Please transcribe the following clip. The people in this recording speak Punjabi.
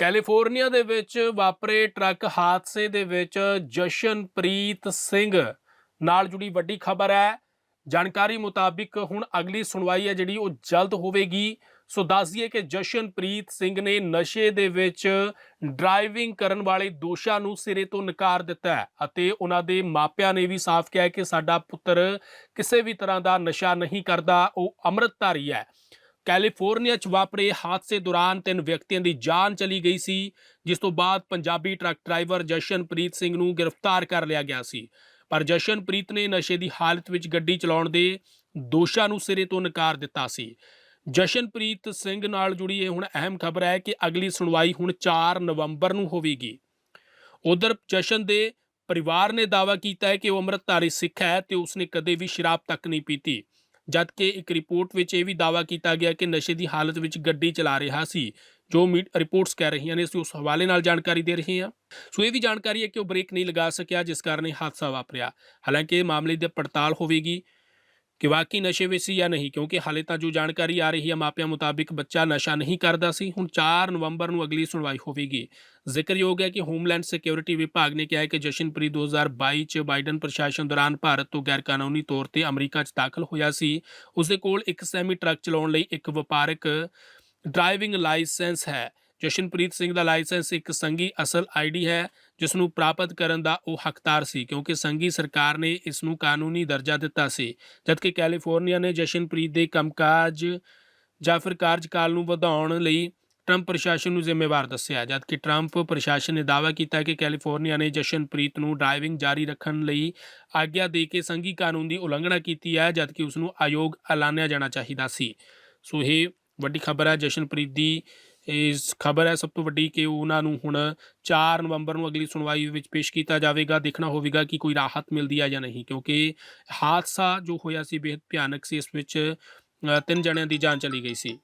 ਕੈਲੀਫੋਰਨੀਆ ਦੇ ਵਿੱਚ ਵਾਪਰੇ ਟਰੱਕ ਹਾਦਸੇ ਦੇ ਵਿੱਚ ਜਸ਼ਨਪ੍ਰੀਤ ਸਿੰਘ ਨਾਲ ਜੁੜੀ ਵੱਡੀ ਖਬਰ ਹੈ। ਜਾਣਕਾਰੀ ਮੁਤਾਬਿਕ ਹੁਣ ਅਗਲੀ ਸੁਣਵਾਈ ਹੈ ਜਿਹੜੀ ਉਹ ਜਲਦ ਹੋਵੇਗੀ। ਸੋ ਦੱਸ ਦਈਏ ਕਿ ਜਸ਼ਨਪ੍ਰੀਤ ਸਿੰਘ ਨੇ ਨਸ਼ੇ ਦੇ ਵਿੱਚ ਡਰਾਈਵਿੰਗ ਕਰਨ ਵਾਲੇ ਦੋਸ਼ਾਂ ਨੂੰ ਸਿਰੇ ਤੋਂ ਨਕਾਰ ਦਿੱਤਾ ਹੈ ਅਤੇ ਉਹਨਾਂ ਦੇ ਮਾਪਿਆਂ ਨੇ ਵੀ ਸਾਫ਼ ਕਿਹਾ ਕਿ ਸਾਡਾ ਪੁੱਤਰ ਕਿਸੇ ਵੀ ਤਰ੍ਹਾਂ ਦਾ ਨਸ਼ਾ ਨਹੀਂ ਕਰਦਾ, ਉਹ ਅੰਮ੍ਰਿਤਧਾਰੀ ਹੈ। ਕੈਲੀਫੋਰਨੀਆ 'ਚ ਵਾਪਰੇ ਹਾਦਸੇ ਦੌਰਾਨ ਤਿੰਨ ਵਿਅਕਤੀਆਂ ਦੀ ਜਾਨ ਚਲੀ ਗਈ ਸੀ, ਜਿਸ ਤੋਂ ਬਾਅਦ ਪੰਜਾਬੀ ਟਰੱਕ ਡਰਾਈਵਰ ਜਸ਼ਨਪ੍ਰੀਤ ਸਿੰਘ ਨੂੰ ਗ੍ਰਿਫਤਾਰ ਕਰ ਲਿਆ ਗਿਆ ਸੀ। ਪਰ ਜਸ਼ਨਪ੍ਰੀਤ ਨੇ ਨਸ਼ੇ ਦੀ ਹਾਲਤ ਵਿੱਚ ਗੱਡੀ ਚਲਾਉਣ ਦੇ ਦੋਸ਼ਾਂ ਨੂੰ ਸਿਰੇ ਤੋਂ ਨਕਾਰ ਦਿੱਤਾ ਸੀ। ਜਸ਼ਨਪ੍ਰੀਤ ਸਿੰਘ ਨਾਲ ਜੁੜੀ ਇਹ ਹੁਣ ਅਹਿਮ ਖਬਰ ਹੈ ਕਿ ਅਗਲੀ ਸੁਣਵਾਈ ਹੁਣ 4 ਨਵੰਬਰ ਨੂੰ ਹੋਵੇਗੀ। ਉਧਰ ਜਸ਼ਨ ਦੇ ਪਰਿਵਾਰ ਨੇ ਦਾਅਵਾ ਕੀਤਾ ਹੈ ਕਿ ਉਹ ਅੰਮ੍ਰਿਤਧਾਰੀ ਸਿੱਖ ਹੈ ਤੇ ਉਸਨੇ ਕਦੇ ਵੀ ਸ਼ਰਾਬ ਤੱਕ ਨਹੀਂ ਪੀਤੀ। ਜਦਕਿ ਇੱਕ ਰਿਪੋਰਟ ਵਿੱਚ ਇਹ ਵੀ ਦਾਅਵਾ ਕੀਤਾ ਗਿਆ ਕਿ ਨਸ਼ੇ ਦੀ ਹਾਲਤ ਵਿੱਚ ਗੱਡੀ ਚਲਾ ਰਿਹਾ ਸੀ। ਜੋ ਮੀਡ ਰਿਪੋਰਟਸ ਕਹਿ ਰਹੀਆਂ ਨੇ, ਅਸੀਂ ਉਸ ਹਵਾਲੇ ਨਾਲ ਜਾਣਕਾਰੀ ਦੇ ਰਹੇ ਹਾਂ। ਸੋ ਇਹ ਵੀ ਜਾਣਕਾਰੀ ਹੈ ਕਿ ਉਹ ਬ੍ਰੇਕ ਨਹੀਂ ਲਗਾ ਸਕਿਆ, ਜਿਸ ਕਾਰਨ ਇਹ ਹਾਦਸਾ ਵਾਪਰਿਆ। ਹਾਲਾਂਕਿ ਮਾਮਲੇ ਦੀ ਪੜਤਾਲ ਹੋਵੇਗੀ। ਕਿ ਵਾਕਈ ਨਸ਼ੇ ਵਿੱਚ ਸੀ ਜਾਂ ਨਹੀਂ? ਕਿਉਂਕਿ ਹਾਲੇ ਤਾਂ ਜੋ ਜਾਣਕਾਰੀ ਆ ਰਹੀ ਹੈ, ਮਾਪਿਆਂ ਮੁਤਾਬਿਕ ਬੱਚਾ ਨਸ਼ਾ ਨਹੀਂ ਕਰਦਾ ਸੀ। ਹੁਣ 4 ਨਵੰਬਰ ਨੂੰ ਅਗਲੀ ਸੁਣਵਾਈ ਹੋਵੇਗੀ। ਜ਼ਿਕਰਯੋਗ ਹੈ ਕਿ ਹੋਮਲੈਂਡ ਸਿਕਿਉਰਿਟੀ ਵਿਭਾਗ ਨੇ ਕਿਹਾ ਹੈ ਕਿ ਜਸ਼ਨਪ੍ਰੀਤ 2022 ਚ ਬਾਈਡਨ ਪ੍ਰਸ਼ਾਸਨ ਦੌਰਾਨ ਭਾਰਤ ਤੋਂ ਗੈਰ ਕਾਨੂੰਨੀ ਤੌਰ ਤੇ ਅਮਰੀਕਾ 'ਚ ਦਾਖਲ ਹੋਇਆ ਸੀ। ਉਸ ਦੇ ਕੋਲ ਇੱਕ ਸੈਮੀ ਟਰੱਕ ਚਲਾਉਣ ਲਈ ਇੱਕ ਵਪਾਰਕ ਡਰਾਈਵਿੰਗ ਲਾਇਸੈਂਸ ਹੈ। ਜਸ਼ਨਪ੍ਰੀਤ ਸਿੰਘ ਦਾ ਲਾਇਸੈਂਸ ਇੱਕ ਸੰਗੀ ਅਸਲ ਆਈਡੀ ਹੈ ਜਿਸ ਨੂੰ ਪ੍ਰਾਪਤ ਕਰਨ ਦਾ ਉਹ ਹੱਕਦਾਰ ਸੀ, ਕਿਉਂਕਿ ਸੰਗੀ ਸਰਕਾਰ ਨੇ ਇਸ ਨੂੰ ਕਾਨੂੰਨੀ ਦਰਜਾ ਦਿੱਤਾ ਸੀ। ਜਦਕਿ ਕੈਲੀਫੋਰਨੀਆ ਨੇ ਜਸ਼ਨਪ੍ਰੀਤ ਦੇ ਕੰਮਕਾਜ ਜਾਂ ਫਿਰ ਕਾਰਜਕਾਲ ਨੂੰ ਵਧਾਉਣ ਲਈ ਟਰੰਪ ਪ੍ਰਸ਼ਾਸਨ ਨੂੰ ਜ਼ਿੰਮੇਵਾਰ ਦੱਸਿਆ। ਜਦਕਿ ਟਰੰਪ ਪ੍ਰਸ਼ਾਸਨ ਨੇ ਦਾਅਵਾ ਕੀਤਾ ਕਿ ਕੈਲੀਫੋਰਨੀਆ ਨੇ ਜਸ਼ਨਪ੍ਰੀਤ ਨੂੰ ਡਰਾਈਵਿੰਗ ਜਾਰੀ ਰੱਖਣ ਲਈ ਆਗਿਆ ਦੇ ਕੇ ਸੰਘੀ ਕਾਨੂੰਨ ਦੀ ਉਲੰਘਣਾ ਕੀਤੀ ਹੈ, ਜਦਕਿ ਉਸ ਨੂੰ ਆਯੋਗ ਐਲਾਨਿਆ ਜਾਣਾ ਚਾਹੀਦਾ ਸੀ। ਸੋ ਇਹ ਵੱਡੀ ਖਬਰ ਹੈ ਜਸ਼ਨਪ੍ਰੀਤ ਦੀ ਇਸ ਖਬਰ ਹੈ ਸਭ ਤੋਂ ਵੱਡੀ ਕਿ ਉਹਨਾਂ ਨੂੰ ਹੁਣ 4 ਨਵੰਬਰ ਨੂੰ ਅਗਲੀ ਸੁਣਵਾਈ ਵਿੱਚ ਪੇਸ਼ ਕੀਤਾ ਜਾਵੇਗਾ ਦੇਖਣਾ ਹੋਵੇਗਾ ਕਿ ਕੋਈ ਰਾਹਤ ਮਿਲਦੀ ਹੈ ਜਾਂ ਨਹੀਂ ਕਿਉਂਕਿ ਹਾਦਸਾ ਜੋ ਹੋਇਆ ਸੀ ਬੇहद ਭਿਆਨਕ ਸੀ ਇਸ ਵਿੱਚ ਅ, ਤਿੰਨ ਜਣਿਆਂ ਦੀ ਜਾਨ ਚਲੀ ਗਈ ਸੀ।